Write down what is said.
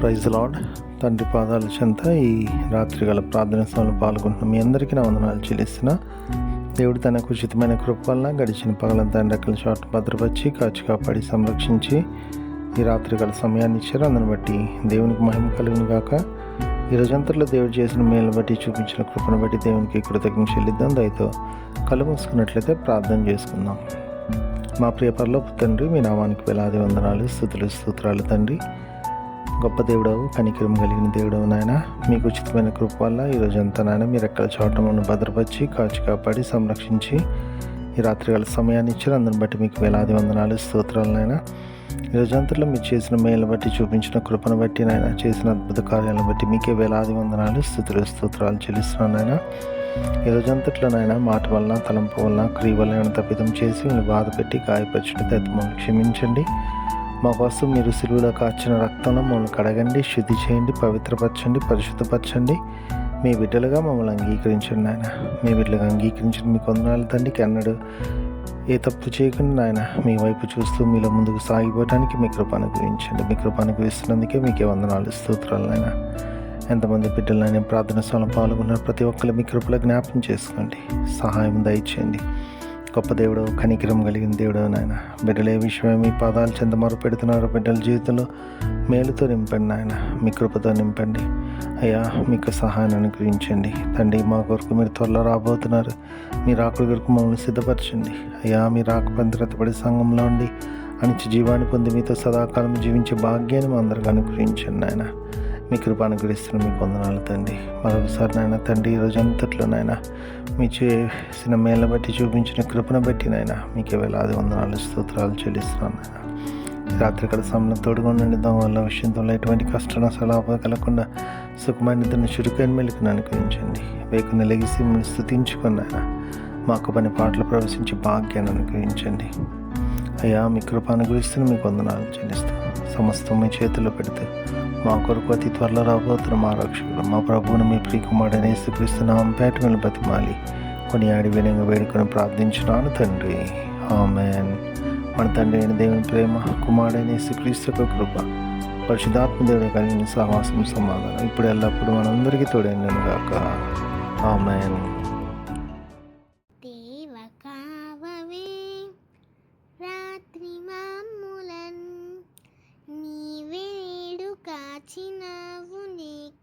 Praise lord తండ్రి పాదాల చెంత ఈ రాత్రి గల ప్రార్థన సమయంలో పాల్గొంటున్న మీ అందరికీ నా వందనాలు చెల్లిస్తున్న. దేవుడు తనకు ఉచితమైన కృప వలన గడిచిన పగలంతా ఎండకల చోట భద్రపరిచి కాచి కాపాడి సంరక్షించి ఈ రాత్రి గల సమయాన్ని ఇచ్చారు. అందుని బట్టి దేవునికి మహిమ కలుగును గాక. ఈ రోజంతట్లో దేవుడు చేసిన మేలు బట్టి చూపించిన కృపను బట్టి దేవునికి కృతజ్ఞత చెల్లిద్దాం. దయతో కళ్ళు మూసుకున్నట్లయితే ప్రార్థన చేసుకుందాం. మా ప్రియ పరలోపు తండ్రి మీ నామానికి వేలాది వందనాలు స్థుతులు స్తోత్రాలు తండ్రి. గొప్ప దేవుడవు కనికరం కలిగిన దేవుడవు నాయన. మీకు ఉచితమైన కృప వల్ల ఈ రోజంతా నాయన మీరు ఎక్కడ చోటమును భద్రపరిచి కాచి కాపాడి సంరక్షించి ఈ రాత్రి సమయాన్ని ఇచ్చారు. అందరిని బట్టి మీకు వేలాది వందనాలు స్తోత్రాలు నాయన. ఈ రోజంతలో మీరు చేసిన మేలు బట్టి చూపించిన కృపను బట్టి నాయన చేసిన అద్భుత కార్యాలను బట్టి మీకే వేలాది వందనాలు స్థుతులు స్తోత్రాలు చెల్లిస్తున్నాను నాయన. ఈ రోజంతట్లో నాయన మాట వలన తలంపు వలన క్రియ వలన తప్పిదం చేసి మిమ్మల్ని బాధ పెట్టి గాయపరచండి క్షమించండి. మా కోసం మీరు సిలువలో కాచిన రక్తంలో మమ్మల్ని కడగండి శుద్ధి చేయండి పవిత్రపరచండి పరిశుద్ధపరచండి. మీ బిడ్డలుగా మమ్మల్ని అంగీకరించండి నాయన. మీ బిడ్డలుగా అంగీకరించిన మీకు కొందనాలు తండ్రికి అన్నాడు ఏ తప్పు చేయకుండా నాయన మీ వైపు చూస్తూ మీలో ముందుకు సాగిపోవడానికి మీ కృప అనుగ్రహించండి. మీ కృప అనుగ్రహిస్తున్నందుకే మీకే వందనాలు స్తోత్రాలు నాయన. ఎంతమంది బిడ్డలైనా ప్రార్థన స్థలం పాల్గొన్నారు ప్రతి ఒక్కరు మీ కృపలో జ్ఞాపకం చేసుకోండి. సహాయం దయచేయండి. గొప్ప దేవుడు కనికరం కలిగిన దేవుడు నాయన. బిడ్డలే విషయమే మీ పాదాలు చెంత మరు పెడుతున్నారు. బిడ్డల జీవితంలో మేలుతో నింపండి నాయన. మీ కృపతో నింపండి. అయ్యా మీకు సహాయాన్ని అనుగ్రహించండి. తండ్రి మా కొరకు మీరు త్వరలో రాబోతున్నారు. మీ రాకుడి కొరకు మమ్మల్ని సిద్ధపరచండి. అయ్యా మీ రాక సంఘంలో ఉండి అనిచి జీవాన్ని పొంది మీతో సదాకాలం జీవించే భాగ్యాన్ని మా అందరికి అనుగ్రహించండి నాయన. మీ కృపాను అనుగ్రహిస్తున్న మీకు కొందనాలు తండ్రి. మరొకసారి నాయన తండ్రి ఈరోజు రోజంతట్లో నాయన మీ చేసిన మేళ్ళ బట్టి చూపించిన కృపను బట్టి నాయన మీకే వేలాది వందనాలు స్తోత్రాలు చెల్లిస్తున్నాను నాయన. రాత్రికాల సమయంలో తోడుగా ఉండండి. దాని వల్ల విషయంతో ఎటువంటి కష్ట నష్టాలు ఆపద కలగకుండా సుఖమైన నిద్రను చురుకైన మెలుకుని అనుగ్రహించండి. వేకుని లెగిసి మిమ్మల్ని స్థుతించుకుని ఆయన మాకు పని పాటలు ప్రవేశించి భాగ్యాన్ని అనుగ్రహించండి. అయ్యా మీ కృప అనుగ్రహిస్తున్న మీకు వందనాలు చెల్లిస్తాను సమస్తం మీ చేతుల్లో పెడితే మా కొరకు అతి త్వరలో రాబోతున్న మా రక్షకుడు మా ప్రభువును మీ ప్రియకుమారుడైన యేసుక్రీస్తున్నాం పేట మీద బతిమాలి. కొన్ని ఆడి వినంగా వేడుకొని ప్రార్థించున్నాను తండ్రి. ఆమెన్. మన తండ్రి అయిన దేవుని ప్రేమ కుమారుడైన యేసుక్రీస్తు యొక్క కృప పరిశుధాత్మ దేవుడు కలిగిన సహవాసం సమాధానం ఇప్పుడు ఎల్లప్పుడూ మనందరికీ తోడైందని గాక. ఆమెన్.